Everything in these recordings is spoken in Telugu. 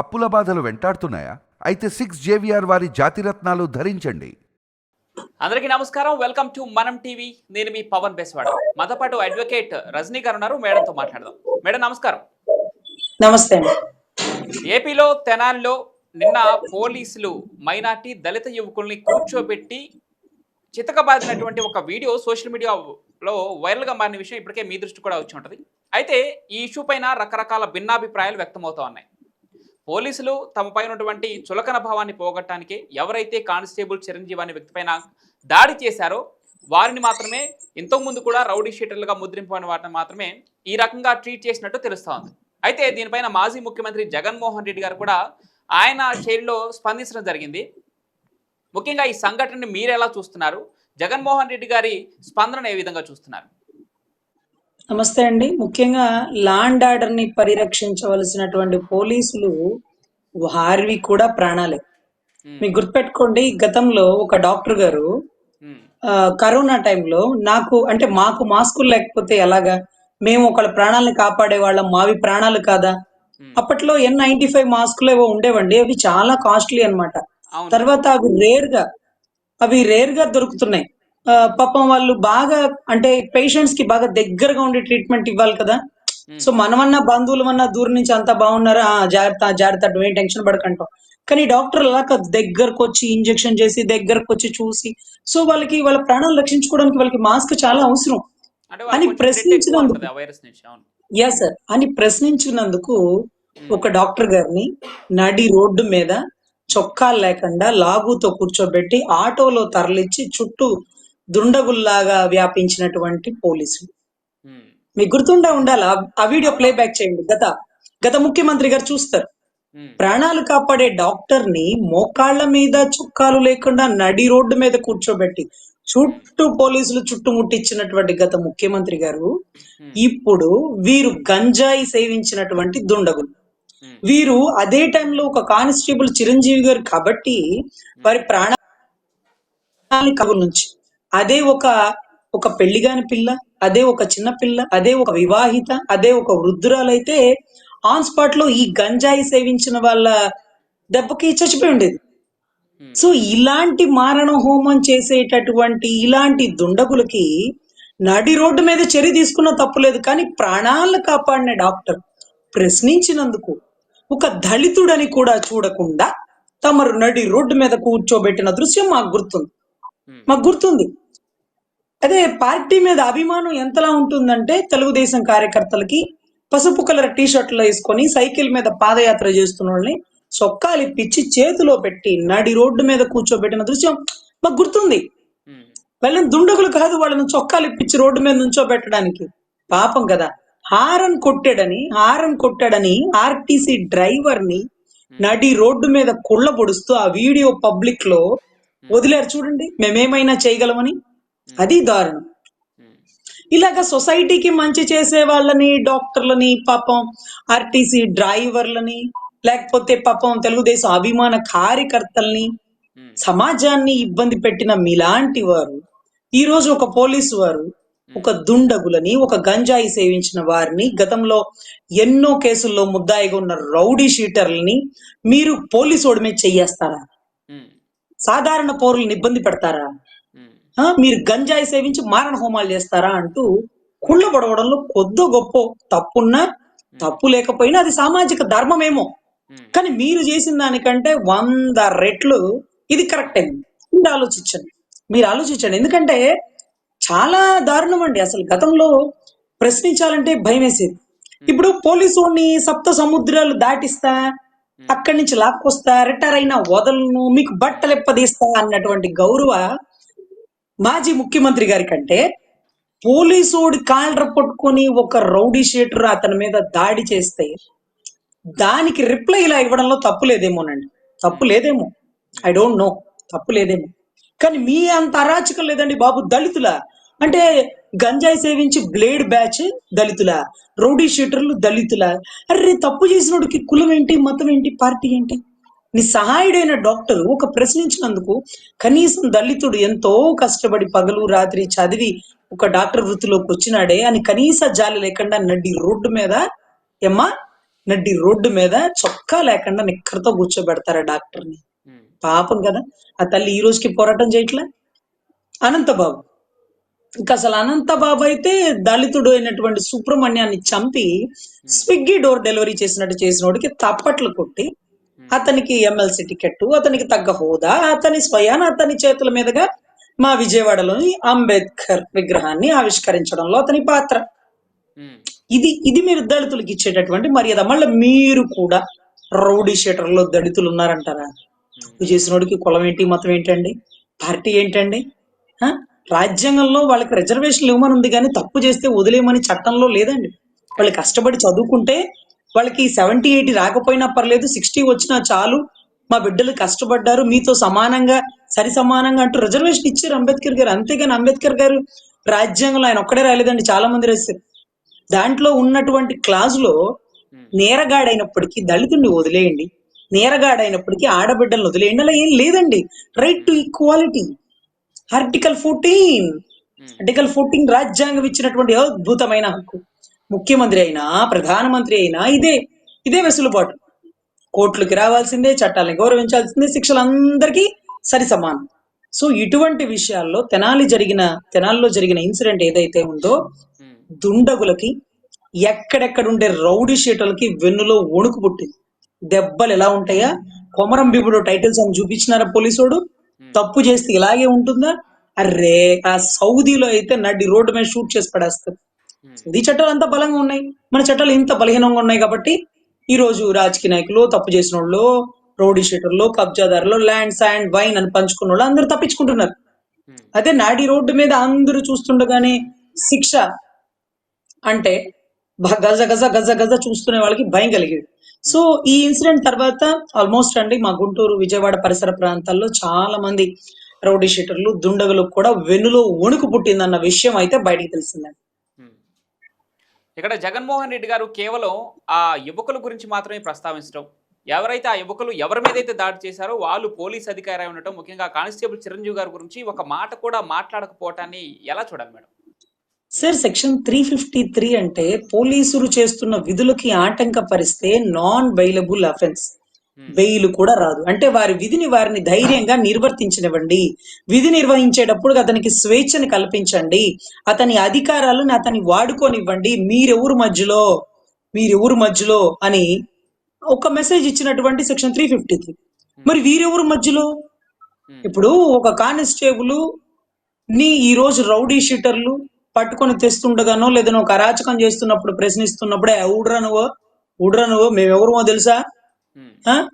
అప్పుల బాధలు వెంటాడుతున్నాయా? అయితే సిక్స్ జేవిఆర్ వారి జాతిరత్నాలు ధరించండి. అందరికీ నమస్కారం. వెల్కమ్ టు మనం టీవీ నేను మీ పవన్ బెస్వాడ. మాతో పాటు అడ్వకేట్ రజనీ గారు ఉన్నారు. మేడంతో మాట్లాడదాం. మేడం నమస్కారం. నమస్తే ఏపీలో తెనాలిలో నిన్న పోలీసులు మైనార్టీ దళిత యువకుల్ని కూర్చోబెట్టి చితకబాదినటువంటి ఒక వీడియో సోషల్ మీడియాలో వైరల్గా మారిన విషయం ఇప్పటికే మీ దృష్టి కూడా వచ్చి ఉంటుంది. అయితే ఈ ఇష్యూ పైన రకరకాల భిన్నాభిప్రాయాలు వ్యక్తమవుతా ఉన్నాయి. పోలీసులు తమపై ఉన్నటువంటి చులకన భావాన్ని పోగొట్టడానికి ఎవరైతే కానిస్టేబుల్ చిరంజీవి అనే వ్యక్తిపైన దాడి చేశారో వారిని మాత్రమే ఇంతకుముందు కూడా రౌడీ షీటర్లుగా ముద్రింపని వాటిని మాత్రమే ఈ రకంగా ట్రీట్ చేసినట్టు తెలుస్తోంది. అయితే దీనిపైన మాజీ ముఖ్యమంత్రి జగన్మోహన్ రెడ్డి గారు కూడా ఆయన శైలిలో స్పందించడం జరిగింది. ముఖ్యంగా ఈ సంఘటనని మీరు ఎలా చూస్తున్నారు? జగన్మోహన్ రెడ్డి గారి స్పందన ఏ విధంగా చూస్తున్నారు? నమస్తే అండి. ముఖ్యంగా లాండ్ ఆర్డర్ని పరిరక్షించవలసినటువంటి పోలీసులు వారివి కూడా ప్రాణాలే. మీకు గుర్తుపెట్టుకోండి గతంలో ఒక డాక్టర్ గారు కరోనా టైంలో నాకు అంటే మాకు మాస్కులు లేకపోతే ఎలాగా? మేము ఒకళ్ళ ప్రాణాలను కాపాడే వాళ్ళం మావి ప్రాణాలు కాదా. అప్పట్లో ఎన్ నైన్టీ ఫైవ్ మాస్కులు ఏవో ఉండేవండి అవి చాలా కాస్ట్లీ అన్నమాట. అవును. తర్వాత అవి రేర్గా అవి రేర్గా దొరుకుతున్నాయి. పాపం వాళ్ళు బాగా అంటే పేషెంట్స్కి బాగా దగ్గరగా ఉండి ట్రీట్మెంట్ ఇవ్వాలి కదా. సో మనమన్నా బంధువులమన్నా దూరం నుంచి అంతా బాగున్నారా? జాగ్రత్త జాగ్రత్త ఏం టెన్షన్ పడకంటాం. కానీ డాక్టర్ అలా కాదు. దగ్గరకు వచ్చి ఇంజెక్షన్ చేసి దగ్గరకు వచ్చి చూసి. సో వాళ్ళకి వాళ్ళ ప్రాణాలు రక్షించుకోవడానికి వాళ్ళకి మాస్క్ చాలా అవసరం. అని ప్రశ్నించినందుకు యా సార్ అని ప్రశ్నించినందుకు ఒక డాక్టర్ గారిని నడి రోడ్డు మీద చొక్కాలు లేకుండా లాగుతో కూర్చోబెట్టి ఆటోలో తరలిచ్చి చుట్టూ దుండగుల్లాగా వ్యాపించినటువంటి పోలీసులు. మీకు గుర్తుండే ఉండాలి? ఆ- వీడియో ప్లే బ్యాక్ చేయండి. గత గత ముఖ్యమంత్రి గారు చూస్తారు. ప్రాణాలు కాపాడే డాక్టర్ని మోకాళ్ళ మీద చుక్కాలు లేకుండా నడి రోడ్డు మీద కూర్చోబెట్టి చుట్టూ పోలీసులు చుట్టుముట్టించినటువంటి గత ముఖ్యమంత్రి గారు ఇప్పుడు వీరు గంజాయి సేవించినటువంటి దుండగులు. వీరు అదే టైంలో ఒక కానిస్టేబుల్ చిరంజీవి గారు కాబట్టి వారి కబుల నుంచి అదే ఒక ఒక పెళ్ళిగాని పిల్ల అదే ఒక చిన్న పిల్ల అదే ఒక వివాహిత అదే ఒక వృద్ధురాలైతే ఆన్ స్పాట్లో ఈ గంజాయి సేవించిన వాళ్ళ దెబ్బకి చచ్చిపోయి ఉండేది. సో ఇలాంటి మారణ హోమం చేసేటటువంటి ఇలాంటి దుండగులకి నడి రోడ్డు మీద చర్య తీసుకున్న తప్పులేదు కానీ ప్రాణాలను కాపాడిన డాక్టర్ ప్రశ్నించినందుకు ఒక దళితుడని కూడా చూడకుండా తమరు నడి రోడ్డు మీద కూర్చోబెట్టిన దృశ్యం మాకు గుర్తుంది. మాకు గుర్తుంది. అదే పార్టీ మీద అభిమానం ఎంతలా ఉంటుందంటే తెలుగుదేశం కార్యకర్తలకి పసుపు కలర్ టీ షర్ట్లు వేసుకొని సైకిల్ మీద పాదయాత్ర చేస్తున్న వాళ్ళని చొక్కాలు ఇప్పించి చేతిలో పెట్టి నడి రోడ్డు మీద కూర్చోబెట్టిన దృశ్యం మాకు గుర్తుంది. వాళ్ళని దుండగులు కాదు వాళ్ళని చొక్కాలు ఇప్పించి రోడ్డు మీద నుంచోబెట్టడానికి. పాపం కదా. హారన్ కొట్టాడని హారన్ కొట్టాడని ఆర్టీసీ డ్రైవర్ని నడి రోడ్డు మీద కుళ్ళ పొడుస్తూ ఆ వీడియో పబ్లిక్లో వదిలేరు చూడండి మేమేమైనా చేయగలమని? అది దారుణం. ఇలాగ సొసైటీకి మంచి చేసే వాళ్ళని డాక్టర్లని పాపం ఆర్టీసీ డ్రైవర్లని లేకపోతే పాపం తెలుగుదేశం అభిమాన కార్యకర్తల్ని సమాజాన్ని ఇబ్బంది పెట్టిన మీలాంటి వారు ఈ రోజు ఒక పోలీసు వారు ఒక దుండగులని ఒక గంజాయి సేవించిన వారిని గతంలో ఎన్నో కేసుల్లో ముద్దాయిగా ఉన్న రౌడీ షీటర్లని మీరు పోలీసు ఓడి మీద చెయ్యేస్తారా సాధారణ పౌరులను ఇబ్బంది పెడతారా? మీరు గంజాయి సేవించి మారణ హోమాలు చేస్తారా అంటూ కుళ్ళ పడవడంలో కొద్దో గొప్ప తప్పున్నా తప్పు లేకపోయినా అది సామాజిక ధర్మమేమో. కానీ మీరు చేసిన దానికంటే వంద రెట్లు ఇది కరెక్ట్. అయింది మీరు ఆలోచించండి. మీరు ఆలోచించండి. ఎందుకంటే చాలా దారుణం అండి అసలు గతంలో ప్రశ్నించాలంటే భయం వేసేది ఇప్పుడు పోలీసు సప్త సముద్రాలు దాటిస్తా అక్కడి నుంచి లాక్కొస్తా రిటైర్ అయినా వదలను మీకు బట్టలు ఎప్పదీస్తా అన్నటువంటి గౌరవ మాజీ ముఖ్యమంత్రి గారి కంటే పోలీసోడి కాళ్ళ పట్టుకొని ఒక రౌడీ షీటర్ అతని మీద దాడి చేస్తే దానికి రిప్లై ఇలా ఇవ్వడంలో తప్పు లేదేమోనండి. తప్పు లేదేమో. I don't know. తప్పు లేదేమో. కానీ మీ అంత అరాచకం లేదండి బాబు దళితుల. అంటే గంజాయి సేవించి బ్లేడ్ బ్యాచ్ దళితుల రౌడీ షీటర్లు దళితుల. అరే తప్పు చేసినోడికి కులం ఏంటి మతం ఏంటి పార్టీ ఏంటి? నీ సహాయుడైన డాక్టర్ ఒక ప్రశ్నించినందుకు కనీసం దళితుడు ఎంతో కష్టపడి పగలు రాత్రి చదివి ఒక డాక్టర్ వృత్తిలోకి వచ్చినాడే అని కనీస జాలి లేకుండా నడ్డి రోడ్డు మీద ఏమ్మా? నడ్డి రోడ్డు మీద చొక్కా లేకుండా నిక్కరతో కూర్చోబెడతారా డాక్టర్ని? పాపం కదా. ఆ తల్లి ఈ రోజుకి పోరాటం చేయట్లే? అనంతబాబు ఇంకా అసలు అనంతబాబు అయితే దళితుడు అయినటువంటి సుబ్రహ్మణ్యాన్ని చంపి స్విగ్గీ డోర్ డెలివరీ చేసినట్టు చేసినోడికి తప్పట్లు కొట్టి అతనికి ఎమ్మెల్సీ టికెట్ అతనికి తగ్గ హోదా అతని స్వయాన అతని చేతుల మీదుగా మా విజయవాడలోని అంబేద్కర్ విగ్రహాన్ని ఆవిష్కరించడంలో అతని పాత్ర. ఇది ఇది మీరు దళితులకు ఇచ్చేటటువంటి మర్యాద. మళ్ళీ మీరు కూడా రౌడీ షీటర్లో దళితులు ఉన్నారంటారా? చేసినోడికి కులం ఏంటి మతం ఏంటండి? పార్టీ ఏంటండి? రాజ్యాంగంలో వాళ్ళకి రిజర్వేషన్లు ఇవ్వమని ఉంది కానీ తప్పు చేస్తే వదిలేయమని చట్టంలో లేదండి. వాళ్ళు కష్టపడి చదువుకుంటే వాళ్ళకి సెవెంటీ ఎయిటీ రాకపోయినా పర్లేదు సిక్స్టీ వచ్చినా చాలు. మా బిడ్డలు కష్టపడ్డారు మీతో సమానంగా సరి సమానంగా అంటూ రిజర్వేషన్ ఇచ్చారు అంబేద్కర్ గారు. అంతేగాని అంబేద్కర్ గారు రాజ్యాంగంలో ఆయన ఒక్కడే రాలేదండి చాలా మంది రాశారు దాంట్లో ఉన్నటువంటి క్లాజులో నేరగాడైనప్పటికీ దళితుడిని వదిలేయండి. నేరగాడైనప్పటికీ ఆడబిడ్డలను వదిలేయండి. అలా ఏం లేదండి. Right to equality. Article fourteen article fourteen రాజ్యాంగం ఇచ్చినటువంటి అద్భుతమైన హక్కు. ముఖ్యమంత్రి అయినా ప్రధానమంత్రి అయినా ఇదే ఇదే వెసులుబాటు. కోర్టులకి రావాల్సిందే చట్టాలను గౌరవించాల్సిందే శిక్షలు అందరికీ సరి సమానం సో ఇటువంటి విషయాల్లో తెనాలి జరిగిన తెనాలిలో జరిగిన ఇన్సిడెంట్ ఏదైతే ఉందో ఉమ్, దుండగులకి ఎక్కడెక్కడుండే రౌడీ షీటర్లకి వెన్నులో వణుకు పుట్టింది. దెబ్బలు ఎలా ఉంటాయా? కొమరం భీముడు టైటిల్స్ అని చూపించినారా పోలీసోడు? తప్పు చేస్తే ఇలాగే ఉంటుందా? అర్రే ఆ సౌదీలో అయితే నడి రోడ్డు మీద షూట్ చేసి పడేస్తారు. ఉమ్, సౌదీ చట్టాలు అంత బలంగా ఉన్నాయి. మన చట్టాలు ఇంత బలహీనంగా ఉన్నాయి కాబట్టి ఈ రోజు రాజకీయ నాయకులు తప్పు చేసిన వాళ్ళు రౌడీ షీటర్లు కబ్జాదారులు ల్యాండ్ శాండ్ వైన్ అని పంచుకున్న వాళ్ళు అందరూ తప్పించుకుంటున్నారు. ఉమ్, అదే నాడి రోడ్డు మీద అందరూ చూస్తుండగానే శిక్ష అంటే గజ గజ గజ గజ చూస్తున్న వాళ్ళకి భయం కలిగేది. సో ఈ ఇన్సిడెంట్ తర్వాత ఆల్మోస్ట్ అండి మా గుంటూరు విజయవాడ పరిసర ప్రాంతాల్లో చాలా మంది రౌడీ షీటర్లు దుండగులు కూడా వెన్నులో వణుకు పుట్టిందన్న విషయం అయితే బయటికి తెలిసిందండి. ఇక్కడ జగన్మోహన్ రెడ్డి గారు కేవలం ఆ యువకుల గురించి మాత్రమే ప్రస్తావించడం. ఎవరైతే ఆ యువకులు ఎవరి మీద అయితే దాడి చేశారో వాళ్ళు పోలీస్ అధికారి ఉండటం ముఖ్యంగా కానిస్టేబుల్ చిరంజీవి గారి గురించి ఒక మాట కూడా మాట్లాడకపోవటాన్ని ఎలా చూడాలి madam? Sir section three fifty three అంటే పోలీసులు చేస్తున్న విధులకి ఆటంకపరిస్తే నాన్ బెయిలబుల్ అఫెన్స్ బెయిల్ కూడా రాదు. అంటే వారి విధిని వారిని ధైర్యంగా నిర్వర్తించనివ్వండి. విధి నిర్వహించేటప్పుడు అతనికి స్వేచ్ఛని కల్పించండి. అతని అధికారాలను అతని వాడుకోనివ్వండి. మీరెవరు మధ్యలో? మీరెవరు మధ్యలో? అని ఒక మెసేజ్ ఇచ్చినటువంటి సెక్షన్ త్రీ ఫిఫ్టీ త్రీ. మరి వీరెవరు మధ్యలో? ఇప్పుడు ఒక కానిస్టేబుల్ని ఈ రోజు రౌడీ షీటర్లు పట్టుకొని తెస్తుండగానో లేదనో ఒక అరాచకం చేస్తున్నప్పుడు ప్రశ్నిస్తున్నప్పుడే ఊడ్రా నువ్వు? ఊడ్రా నువ్వు? మేమెవరమో తెలుసా?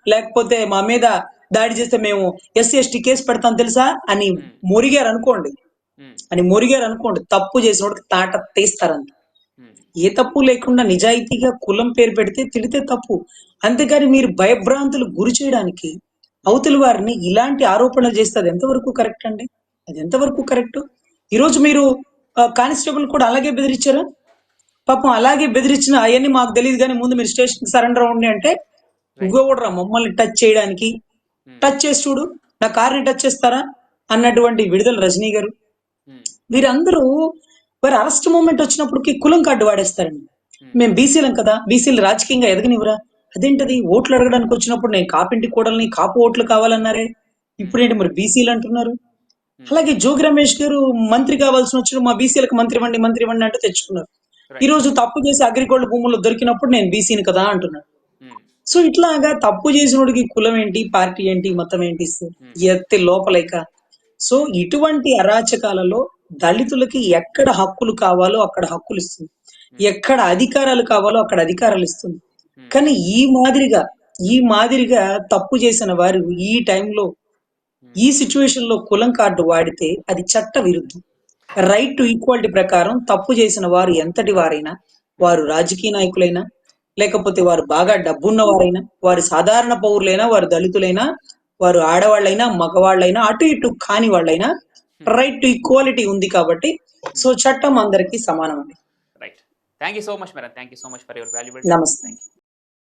లేకపోతే మా మీద దాడి చేస్తే మేము ఎస్సీ ఎస్టీ కేసు పెడతాం తెలుసా? అని మొరిగారు అనుకోండి. అని మొరిగారు అనుకోండి. తప్పు చేసినోడికి తాట తీస్తారంట. ఏ తప్పు లేకుండా నిజాయితీగా కులం పేరు పెడితే తిడితే తప్పు. అంతేగాని మీరు భయభ్రాంతులు గురి చేయడానికి అవతలి వారిని ఇలాంటి ఆరోపణలు చేస్తే అది ఎంతవరకు కరెక్ట్ అండి? అది ఎంతవరకు కరెక్ట్? ఈరోజు మీరు కానిస్టేబుల్ కూడా అలాగే బెదిరించారా? పాపం అలాగే బెదిరించిన అవన్నీ మాకు తెలియదు కానీ ముందు మీరు స్టేషన్ సరెండర్ అవ్వండి అంటే నువ్వెవడరా మమ్మల్ని టచ్ చేయడానికి. ఉమ్, టచ్ చేసి చూడు నా కార్ని టచ్ చేస్తారా? అన్నటువంటి విడుదల రజనీ గారు. ఉమ్, వీరందరూ వారి అరెస్ట్ మూమెంట్ వచ్చినప్పటికి కులం కార్డు వాడేస్తారండి. Hmm. మేము బీసీలం కదా బీసీలు రాజకీయంగా ఎదగనివ్వరా? అదేంటది? ఓట్లు అడగడానికి వచ్చినప్పుడు నేను కాపింటి కోడల్ని కాపు ఓట్లు కావాలన్నారే? ఇప్పుడేంటి మరి బీసీలు అంటున్నారు? అలాగే జోగి రమేష్ గారు మంత్రి కావాల్సిన వచ్చిన మా బీసీలకు మంత్రి ఇవ్వండి మంత్రి ఇవ్వండి అంటే తెచ్చుకున్నారు. ఈ రోజు తప్పు చేసి అగ్రిగోల్డ్ భూముల్లో దొరికినప్పుడు నేను బీసీని కదా అంటున్నాడు ఉమ్, సో ఇట్లాగా తప్పు చేసినోడికి కులం ఏంటి పార్టీ ఏంటి మతం ఏంటి ఎత్తి లోపలేక. సో ఇటువంటి అరాచకాలలో దళితులకి ఎక్కడ హక్కులు కావాలో అక్కడ హక్కులు ఇస్తుంది. ఎక్కడ అధికారాలు కావాలో అక్కడ అధికారాలు ఇస్తుంది. కానీ ఈ మాదిరిగా ఈ మాదిరిగా తప్పు చేసిన వారు ఈ టైంలో ఈ సిచ్యువేషన్లో కులం కార్డు వాడితే అది చట్ట విరుద్ధం. రైట్ టు ఈక్వాలిటీ ప్రకారం తప్పు చేసిన వారు ఎంతటి వారైనా వారు రాజకీయ నాయకులైనా లేకపోతే వారు బాగా డబ్బున్న వారైనా వారు సాధారణ పౌరులైనా వారు దళితులైనా వారు ఆడవాళ్ళైనా మగవాళ్ళైనా అటు ఇటు కాని వాళ్ళైనా రైట్ టు ఈక్వాలిటీ ఉంది కాబట్టి సో చట్టం అందరికీ సమానం అండి right thank you so much madam thank you so much for your valuable నమస్తే